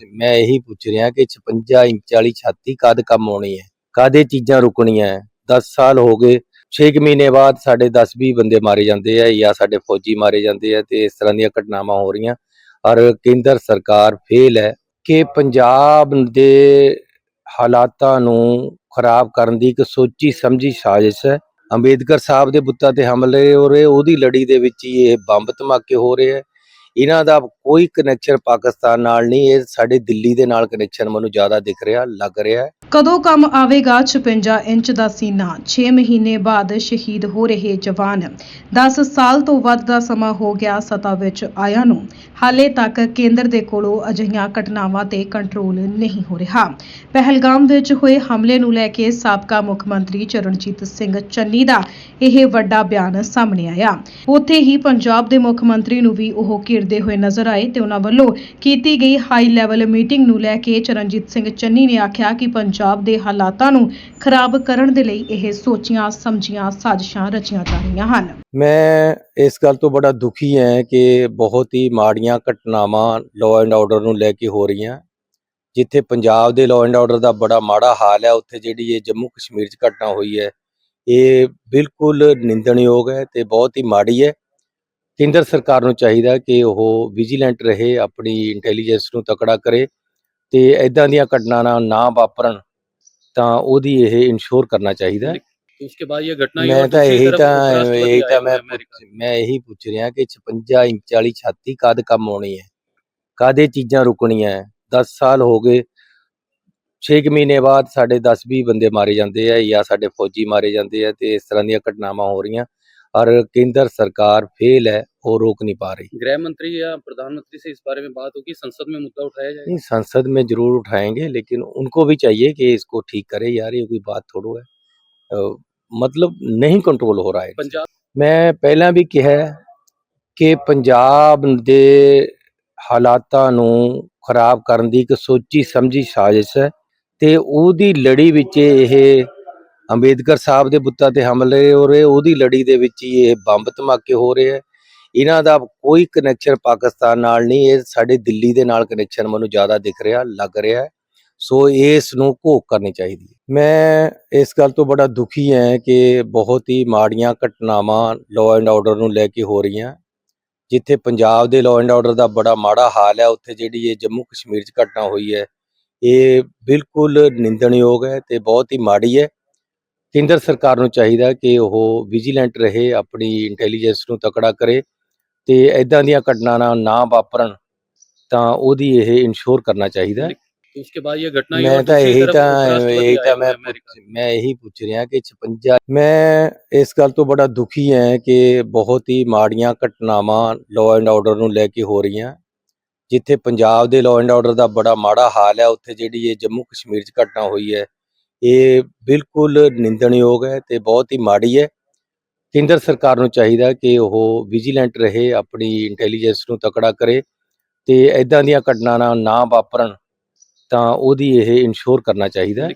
ਮੈਂ ਇਹੀ ਪੁੱਛ ਰਿਹਾ ਕਿ 56 ਇੰਚ ਵਾਲੀ ਛਾਤੀ ਕਦ ਕੰਮ ਆਉਣੀ ਹੈ? ਕਾਦੇ ਚੀਜ਼ਾਂ ਰੁਕਣੀਆਂ ਹੈ? 10 ਸਾਲ ਹੋ ਗਏ 6 ਮਹੀਨੇ ਬਾਅਦ ਸਾਡੇ 10-20 ਬੰਦੇ ਮਾਰੇ ਜਾਂਦੇ ਆ ਜਾਂ ਸਾਡੇ ਫੌਜੀ ਮਾਰੇ ਜਾਂਦੇ ਆ ਤੇ ਇਸ ਤਰ੍ਹਾਂ ਦੀਆਂ ਘਟਨਾਵਾਂ ਹੋ ਰਹੀਆਂ। ਔਰ ਕੇਂਦਰ ਸਰਕਾਰ ਫੇਲ ਹੈ ਕਿ ਪੰਜਾਬ ਦੇ ਹਾਲਾਤਾਂ ਨੂੰ ਖਰਾਬ ਕਰਨ ਦੀ ਇੱਕ ਸੋਚੀ ਸਮਝੀ ਸਾਜ਼ਿਸ਼ ਹੈ। ਅੰਬੇਦਕਰ ਸਾਹਿਬ ਦੇ ਬੁੱਤਾਂ ਤੇ ਹਮਲੇ ਹੋ ਰਹੇ, ਉਹਦੀ ਲੜੀ ਦੇ ਵਿੱਚ ਹੀ ਇਹ ਬੰਬ ਧਮਾਕੇ ਹੋ ਰਹੇ ਹੈ। ਇਹਨਾਂ ਦਾ ਕੋਈ ਕਨੈਕਸ਼ਨ ਪਾਕਿਸਤਾਨ ਨਾਲ ਨਹੀਂ, ਇਹ ਸਾਡੇ ਦਿੱਲੀ ਦੇ ਨਾਲ ਕਨੈਕਸ਼ਨ ਮੈਨੂੰ ਜ਼ਿਆਦਾ ਦਿਖ ਰਿਹਾ, ਲੱਗ ਰਿਹਾ ਕਦੋਂ ਕੰਮ ਆਵੇਗਾ 56 ਇੰਚ ਦਾ ਸੀਨਾ? 6 ਮਹੀਨੇ ਬਾਅਦ ਸ਼ਹੀਦ ਹੋ ਰਹੇ ਜਵਾਨ। 10 ਸਾਲ ਤੋਂ ਵੱਧ ਦਾ ਸਮਾਂ ਹੋ ਗਿਆ ਸਤਾ ਵਿੱਚ ਆਇਆਂ ਨੂੰ। ਹਾਲੇ ਤੱਕ ਕੇਂਦਰ ਦੇ ਕੋਲੋਂ ਅਜਿਹੀਆਂ ਘਟਨਾਵਾਂ ਤੇ ਕੰਟਰੋਲ ਨਹੀਂ ਹੋ ਰਿਹਾ। ਪਹਿਲਗਾਮ ਵਿੱਚ ਹੋਏ ਹਮਲੇ ਨੂੰ ਲੈ ਕੇ ਸਾਬਕਾ ਮੁੱਖ ਮੰਤਰੀ ਚਰਨਜੀਤ ਸਿੰਘ ਚੰਨੀ ਦਾ ਇਹ ਵੱਡਾ ਬਿਆਨ ਸਾਹਮਣੇ ਆਇਆ। ਉੱਥੇ ਹੀ ਪੰਜਾਬ ਦੇ ਮੁੱਖ ਮੰਤਰੀ ਨੂੰ ਵੀ ਉਹ ਘਿਰਦੇ ਹੋਏ ਨਜ਼ਰ ਆਏ ਤੇ ਉਹਨਾਂ ਵੱਲੋਂ ਕੀਤੀ ਗਈ ਹਾਈ ਲੈਵਲ ਮੀਟਿੰਗ ਨੂੰ ਲੈ ਕੇ ਚਰਨਜੀਤ ਸਿੰਘ ਚੰਨੀ ਨੇ ਆਖਿਆ ਕਿ ਪੰਜਾਬ ਦੇ ਹਾਲਾਤਾਂ ਨੂੰ ਖਰਾਬ ਕਰਨ ਦੇ ਲਈ ਇਹ ਸੋਚੀਆਂ, ਸਮਝੀਆਂ, ਸਾਜ਼ਿਸ਼ਾਂ ਰਚੀਆਂ ਜਾ ਰਹੀਆਂ ਹਨ। ਮੈਂ ਇਸ ਗੱਲ ਤੋਂ ਬੜਾ ਦੁਖੀ ਹਾਂ ਕਿ ਬਹੁਤ ਹੀ ਮਾੜੀਆਂ ਘਟਨਾਵਾਂ ਲਾਅ ਐਂਡ ਆਰਡਰ ਨੂੰ ਲੈ ਕੇ ਹੋ ਰਹੀਆਂ। ਜਿੱਥੇ ਪੰਜਾਬ ਦੇ ਲਾਅ ਐਂਡ ਆਰਡਰ ਦਾ ਬੜਾ ਮਾੜਾ ਹਾਲ ਹੈ, ਉੱਥੇ ਜਿਹੜੀ ਇਹ ਜੰਮੂ ਕਸ਼ਮੀਰ 'ਚ ਘਟਨਾ ਹੋਈ ਹੈ, ਇਹ ਬਿਲਕੁਲ ਨਿੰਦਣਯੋਗ ਹੈ ਤੇ ਬਹੁਤ ਹੀ ਮਾੜੀ ਹੈ। ਕੇਂਦਰ ਸਰਕਾਰ ਨੂੰ ਚਾਹੀਦਾ ਕਿ ਉਹ ਵਿਜੀਲੈਂਟ ਰਹੇ, ਆਪਣੀ ਇੰਟੈਲੀਜੈਂਸ ਨੂੰ ਤਕੜਾ ਕਰੇ ਤੇ ਐਦਾਂ ਦੀਆਂ ਘਟਨਾਵਾਂ ਨਾ ਵਾਪਰਨ। ਤਾਂ ਉਹਦੀ ਇਹ ਇਨਸ਼ੋਰ ਕਰਨਾ ਚਾਹੀਦਾ ਹੈ तो उसके बाद ये घटना हुई ਮੈਂ और ਤਾਂ दूसरी ਇਹੀ तरफ ਤਾਂ उपराष्ट्रपति ਇਹੀ आए ਤਾਂ हुए ਮੈਂ हैं अमेरिका ਪੁੱਛ- ਮੈਂ ਇਹੀ ਪੁੱਛ ਰਿਹਾ ਕਿ 56 ਇੰਚ ਵਾਲੀ ਛਾਤੀ ਕਦ ਕੰਮ ਆਉਣੀ ਹੈ ਕਾਦੇ ਚੀਜ਼ਾਂ ਰੁਕਣੀਆਂ ਹੈ 10 ਸਾਲ ਹੋ ਗਏ 6 ਮਹੀਨੇ ਬਾਅਦ ਸਾਡੇ 10-20 ਬੰਦੇ ਮਾਰੇ ਜਾਂਦੇ ਆ ਜਾਂ ਸਾਡੇ ਫੌਜੀ ਮਾਰੇ ਜਾਂਦੇ ਆ ਤੇ ਇਸ ਤਰ੍ਹਾਂ ਦੀਆਂ ਘਟਨਾਵਾਂ ਹੋ ਰਹੀਆਂ ਔਰ ਕੇਂਦਰ ਸਰਕਾਰ ਫੇਲ ਹੈ ਉਹ ਰੋਕ नहीं पा रही गृह मंत्री या प्रधानमंत्री से इस बारे में बात होगी संसद में मुद्दा उठाया जाएगा नहीं संसद में जरूर उठाएंगे लेकिन उनको भी चाहिए कि इसको ठीक करे यार ये कोई बात थोड़ो है अ, मतलब नहीं कंट्रोल हो रहा है पंजाब ਮੈਂ ਪਹਿਲਾਂ ਵੀ ਕਿਹਾ ਹੈ ਕਿ ਪੰਜਾਬ ਦੇ ਹਾਲਾਤਾਂ ਨੂੰ ਖਰਾਬ ਕਰਨ ਦੀ ਇੱਕ ਸੋਚੀ ਸਮਝੀ ਸਾਜ਼ਿਸ਼ ਹੈ ਤੇ ਉਹਦੀ ਲੜੀ ਵਿੱਚ ਇਹ ਅੰਬੇਦਕਰ ਸਾਹਿਬ ਦੇ ਬੁੱਤਾਂ ਤੇ ਹਮਲੇ ਹੋ ਰਹੇ ਉਹਦੀ ਲੜੀ ਦੇ ਵਿੱਚ ਹੀ ਇਹ ਬੰਬ ਧਮਾਕੇ ਹੋ ਰਹੇ ਹੈ ਇਹਨਾਂ ਦਾ ਕੋਈ ਕਨੈਕਸ਼ਨ ਪਾਕਿਸਤਾਨ ਨਾਲ ਨਹੀਂ, ਇਹ ਸਾਡੇ ਦਿੱਲੀ ਦੇ ਨਾਲ ਕਨੈਕਸ਼ਨ ਮੈਨੂੰ ਜ਼ਿਆਦਾ ਦਿਖ ਰਿਹਾ, ਲੱਗ ਰਿਹਾ ਸੋ ਇਸ ਨੂੰ ਘੋਖ ਕਰਨੀ ਚਾਹੀਦੀ ਹੈ। ਮੈਂ ਇਸ ਗੱਲ ਤੋਂ ਬੜਾ ਦੁਖੀ ਹਾਂ ਕਿ ਬਹੁਤ ਹੀ ਮਾੜੀਆਂ ਘਟਨਾਵਾਂ ਲਾਅ ਐਂਡ ਆਰਡਰ ਨੂੰ ਲੈ ਕੇ ਹੋ ਰਹੀਆਂ। ਜਿੱਥੇ ਪੰਜਾਬ ਦੇ ਲਾਅ ਐਂਡ ਆਰਡਰ ਦਾ ਬੜਾ ਮਾੜਾ ਹਾਲ ਹੈ, ਉੱਥੇ ਜਿਹੜੀ ਇਹ ਜੰਮੂ ਕਸ਼ਮੀਰ 'ਚ ਘਟਨਾ ਹੋਈ ਹੈ, ਇਹ ਬਿਲਕੁਲ ਨਿੰਦਣਯੋਗ ਹੈ ਤੇ ਬਹੁਤ ਹੀ ਮਾੜੀ ਹੈ। ਕੇਂਦਰ ਸਰਕਾਰ ਨੂੰ ਚਾਹੀਦਾ ਕਿ ਉਹ ਵਿਜੀਲੈਂਟ ਰਹੇ ਆਪਣੀ ਇੰਟੈਲੀਜੈਂਸ ਨੂੰ ਤਕੜਾ ਕਰੇ ਤੇ ਐਦਾਂ ਦੀਆਂ ਘਟਨਾਵਾਂ ਨਾ ਵਾਪਰਨ ਤਾਂ ਉਹਦੀ ਇਹ ਇਨਸ਼ੋਰ ਕਰਨਾ ਚਾਹੀਦਾ ਉਸਕੇ ਬਾਅਦ ਇਹ ਘਟਨਾ ਮੈਂ ਤਾਂ ਇਹੀ ਤਾਂ ਇਹੀ ਤਾਂ ਮੈਂ ਮੈਂ ਇਹੀ ਪੁੱਛ ਰਿਹਾ ਕਿ 56 ਮੈਂ ਇਸ ਗੱਲ ਤੋਂ ਬੜਾ ਦੁਖੀ ਹਾਂ ਕਿ ਬਹੁਤ ਹੀ ਮਾੜੀਆਂ ਘਟਨਾਵਾਂ ਲਾਅ ਐਂਡ ਆਰਡਰ ਨੂੰ ਲੈ ਕੇ ਹੋ ਰਹੀਆਂ। ਜਿੱਥੇ ਪੰਜਾਬ ਦੇ ਲਾਅ ਐਂਡ ਆਰਡਰ ਦਾ ਬੜਾ ਮਾੜਾ ਹਾਲ ਹੈ ਉੱਥੇ ਜਿਹੜੀ ਇਹ ਜੰਮੂ ਕਸ਼ਮੀਰ 'ਚ ਘਟਨਾ ਹੋਈ ਹੈ ਇਹ ਬਿਲਕੁਲ ਨਿੰਦਣਯੋਗ ਹੈ ਤੇ ਬਹੁਤ ਹੀ ਮਾੜੀ ਹੈ। ਕੇਂਦਰ ਸਰਕਾਰ ਨੂੰ ਚਾਹੀਦਾ ਕਿ ਉਹ ਵਿਜੀਲੈਂਟ ਰਹੇ, ਆਪਣੀ ਇੰਟੈਲੀਜੈਂਸ ਨੂੰ ਤਕੜਾ ਕਰੇ ਤੇ ਐਦਾਂ ਦੀਆਂ ਘਟਨਾਵਾਂ ਨਾ ਵਾਪਰਨ ਤਾਂ ਉਹਦੀ ਇਹ ਇਨਸ਼ੋਰ ਕਰਨਾ ਚਾਹੀਦਾ